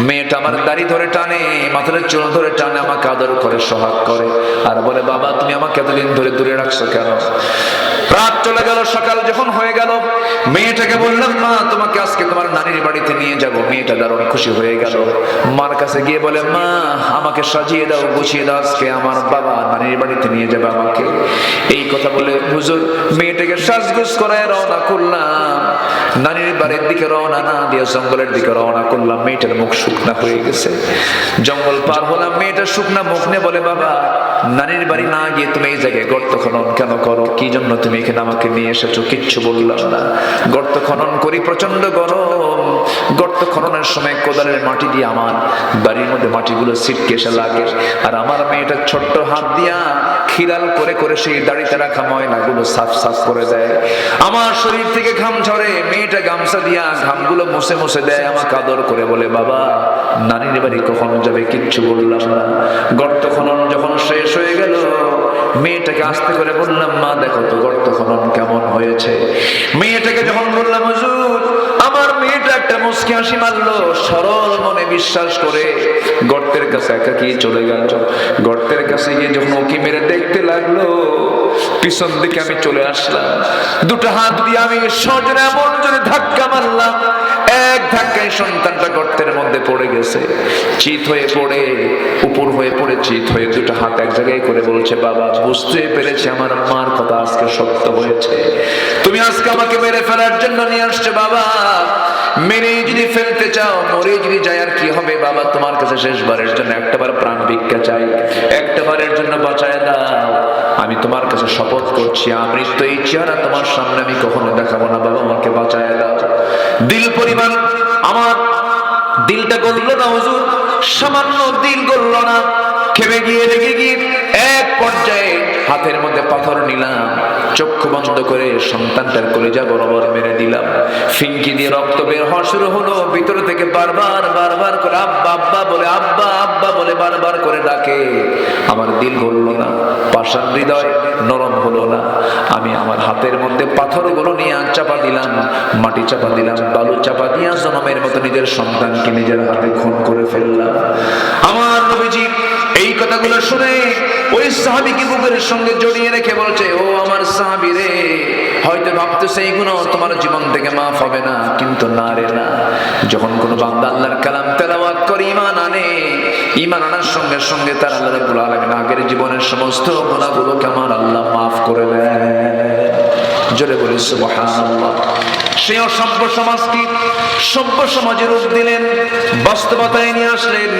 মেয়েটা আমার দাড়ি ধরে টানে, মাথার চুল ধরে টানে, আমাকে আদর করে, সোহাগ করে। আর বলে, বাবা, তুমি আমাকে এতদিন ধরে দূরে রাখছো কেন? রাত চলে গেল, সকাল যখন হয়ে গেল মেয়েটাকে বললাম, মা, তোমাকে আজকে তোমার নানির বাড়িতে নিয়ে যাব। মেয়েটা দারুণ খুশি হয়ে গেল। মার কাছে গিয়ে বলে, মা, আমাকে সাজিয়ে দাও, গুছিয়ে দাও, আজকে আমার বাবা নানির বাড়িতে নিয়ে যাবে আমাকে। এই কথা বলে হুজুর মেয়েটাকে সাজগুজ করায় রওনা করলাম। নানির বাড়ির দিকে রওনা না দিয়ে জঙ্গলের দিকে রওনা করলাম। মেয়েটার মুখ শুকনা হয়ে গেছে। জঙ্গল পার হলাম। মেয়েটা শুকনা মুখ নিয়ে বলে, বাবা, নানির বাড়ি না গিয়ে তুমি এই জায়গায় গর্ত খনন কেন করো? কি জন্য তুমি এখানে আমাকে নিয়ে এসেছ? কিচ্ছু বললাম না। গর্ত খনন করি প্রচণ্ড গরম। গর্ত খননের সময় কোদালের মাটি দিয়ে আমার বাড়ির মধ্যে মাটিগুলো ছিটকে এসে লাগে। আর আমার মেয়েটা ছোট্ট হাত দিয়া খিরাল করে করে সেই দাড়িতে রাখা ময়লাগুলো সাফ সাফ করে দেয়। আমার শরীর থেকে ঘাম ঝরে, মেয়েটা গামছা দিয়া ঘামগুলো মুছে মুছে দেয়, আমাকে আদর করে বলে, বাবা, নানির বাড়ি কখন যাবে কিচ্ছু বললাম না। গর্ত খনন যখন শেষ হয়ে গেল মেয়েটাকে আস্তে করে বললাম, মা, দেখো তো গর্ত খনন কেমন হয়েছে। মেয়েটাকে যখন বললাম, হুজুর, আমার মেয়েটা একটা মুসকি হাসি মারলো, সরল মনে বিশ্বাস করে। গর্তের কাছে একাকি চলে গেল? গর্তের কাছে গিয়ে যখন ওকে মেরে দেখতে লাগল, পিছন দিকে আমি চলে আসলাম। দুটো হাত দিয়ে আমি সজনে এমন জোরে ধাক্কা মারলাম, এক ধাক্কায় সন্তানটা গর্তের মধ্যে পড়ে গেছে। চিত হয়ে পড়ে, উপর হয়ে পড়ে চিত হয়ে দুটো হাত এক জায়গায় করে বলছে, বাবা, বুঝতে পেরেছি আমার মার কথা আজকে সত্য হয়েছে। তুমি আজকে আমাকে মেরে ফেলার জন্য নিয়ে আসছে, বাবা। মেরে যদি ফেলতে চাও, মরে যদি যায়, আর কি হবে? বাবা, তোমার কাছে শেষবারের জন্য একটাবার প্রাণ ভিক্ষা চাই। একটাবারের জন্য বাঁচায় দাও। আমি তোমার কাছে শপথ করছি আমৃত্য এই চেহারা তোমার সামনে আমি কখনো দেখাবো না। বাবা, আমাকে বাঁচায় দাও। দিল পরিমাণ আমার দিলটা গললো না, হুজুর। সামান্য দিল গললো না। খেপে গিয়ে রেগে গিয়ে এক পর্যায়ে হাতের মধ্যে পাথর নিলাম, চক্ষু বন্ধ করে সন্তানটার কলেজা বরাবর মেরে দিলাম। ফিঙ্কি দিয়ে রক্ত বের হওয়া শুরু হলো, ভিতর থেকে বারবার বারবার করে আব্বা আব্বা বলে, আব্বা আব্বা বলে বারবার করে ডাকে। আমার দিল গললো না, পাষাণ হৃদয় নরম হলো না। আমি আমার হাতের মধ্যে পাথরগুলো নিয়ে চাপা দিলাম, মাটি চাপা দিলাম, বালু চাপা দিয়া জনমের মতো নিজের সন্তানকে নিজের হাতে খুন করে ফেললাম। আমার নবীজি এই কথাগুলো শুনে ওই সাহাবিকে বুকের সঙ্গে জড়িয়ে রেখে বলছে, ও আমার সাহাবি রে, হয়তো ভাবতেছে এইগুলো তোমার জীবন থেকে মাফ হবে না, কিন্তু না রে না। যখন কোনো বান্দা আল্লাহর কালাম তেলাওয়াত করে ইমান আনে ইমান আনার সঙ্গে সঙ্গে তার আল্লাহ রাব্বুল আলামিন আগের জীবনের সমস্ত গুনাহগুলোকে আমার আল্লাহ মাফ করে দেয় জোরে বলি, সুবহানাল্লাহ। সেই অসভ্য সমাজকে সভ্য সমাজে রূপ দিলেন, বাস্তবতায় নিয়ে আসলেন।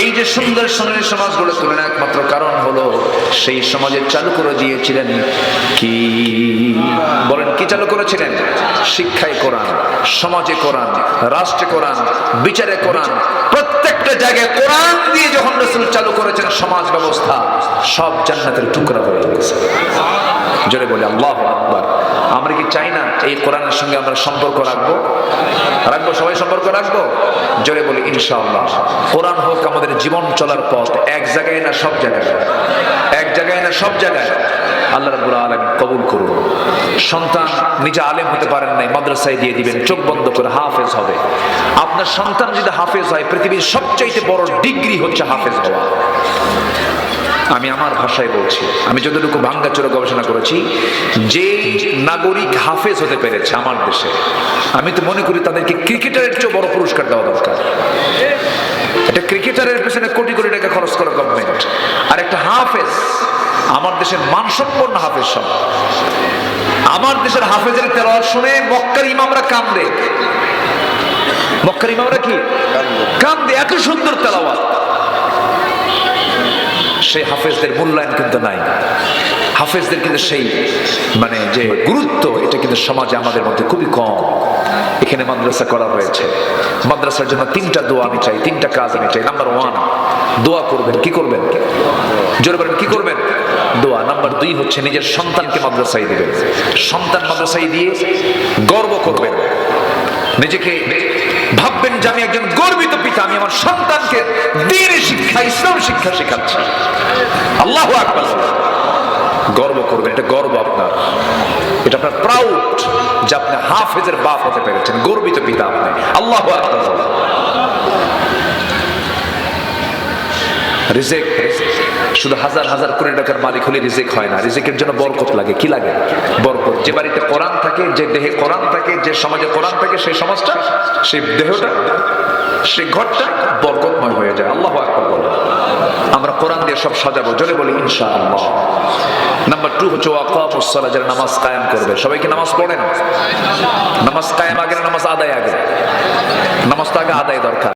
এই যে সুন্দর সোনালী সমাজ গড়ে তোলেন একমাত্র কারণ হলো, সেই সমাজে চালু করে দিয়েছিলেন কি? বলেন, কি চালু করেছিলেন? শিক্ষায় কোরআন, সমাজে কোরআন, রাষ্ট্রে কোরআন, বিচারে কোরআন। প্রত্যেকটা জায়গায় কোরআন দিয়ে যখন রসুল চালু করেছেন সমাজ ব্যবস্থা, সব জান্নাতের টুকরা হয়ে গেছে। জোরে বলে, আল্লাহ আকবার। আমরা কি চাই না এই কোরআনের সঙ্গে আমরা সম্পর্ক রাখব। রাখব, সবাই সম্পর্ক রাখব? জোরে বলি, ইনশাআল্লাহ। কোরআন হোক আমাদের জীবন চলার পথ, এক জায়গায় না সব জায়গায়। এক জায়গায় না সব জায়গায়। আল্লাহ রাব্বুল আলামিন কবুল করুন। সন্তান নিজে আলেম হতে পারেন নাই, মাদ্রাসায় দিয়ে দিবেন, চোখ বন্ধ করে হাফেজ হবে। আপনার সন্তান যদি হাফেজ হয়, পৃথিবীর সবচাইতে বড় ডিগ্রি হচ্ছে হাফেজ হওয়া। আমি আমার ভাষায় বলছি। আমি যতটুকু ভাঙ্গা ভাঙ্গাচোরা গবেষণা করেছি, যে নাগরিক হাফেজ হতে পেরেছে আমার দেশে, আমি তো মনে করি তাদেরকে ক্রিকেটারের চেয়ে বড় পুরস্কার দেওয়া দরকার। একটা ক্রিকেটারের পেছনে কোটি কোটি টাকা খরচ করে গভর্নমেন্ট আর একটা হাফেজ, আমার দেশের মানসম্পন্ন হাফেজ সব। আমার দেশের হাফেজের তেলাওয়াত শুনে মক্কার ইমামরা কান্দে। মক্কার ইমামরা কি? কান্দে, এত সুন্দর তেলাওয়াত। সেই হাফেজদের মূল্যায়ন কিন্তু নাই। হাফেজদের কিন্তু সেই মানে যে গুরুত্ব, এটা কিন্তু সমাজে আমাদের মধ্যে খুবই কম। এখানে মাদ্রাসা করা হয়েছে। মাদ্রাসার জন্য তিনটা দোয়া আমি চাই, তিনটা কাজ আমি চাই। নাম্বার ওয়ান দোয়া করবেন, কি করবেন? জোরে বলেন, কি করবেন? দোয়া। নাম্বার দুই হচ্ছে নিজের সন্তানকে মাদ্রাসায় দিবেন। সন্তান মাদ্রাসায় দিয়ে গর্ব করবেন। নিজেকে ভাববেন যে আমি একজন গর্বিত পিতা, আমি আমার সন্তানকে দিন শিক্ষা, ইসলাম শিক্ষা শেখাচ্ছি। আল্লাহ আকবর। গর্ব করবেন, এটা গর্ব আপনার। এটা আপনার প্রাউড যে আপনি হাফেজের বাপ হতে পেরেছেন, গর্বিত পিতা আপনি। আল্লাহ আকবর। রিজেক্ট। শুধু হাজার হাজার কোটি টাকার মালিক হলে রিজেক হয় না। রিজেকের জন্য বরকত লাগে। কি লাগে? বরকত। যে বাড়িতে কোরআন থাকে, যে দেহে কোরআন থাকে, যে সমাজে কোরআন থাকে, সেই সমাজটা, সেই দেহটা, সেই ঘরটা বরকতময় হয়ে যায়। আল্লাহ আকবর আমরা কোরআন দিয়ে সব সাজাবো। জোরে বলি, ইনশাআল্লাহ। নাম্বার টু হচ্ছে ওয়াকামুসসালাহ যারা নামাজ কায়েম করবে। সবাইকে নামাজ পড়েন? নামাজ কায়েম আগে নামাজ আদায় আগে? নামাজটা আগে আদায় দরকার।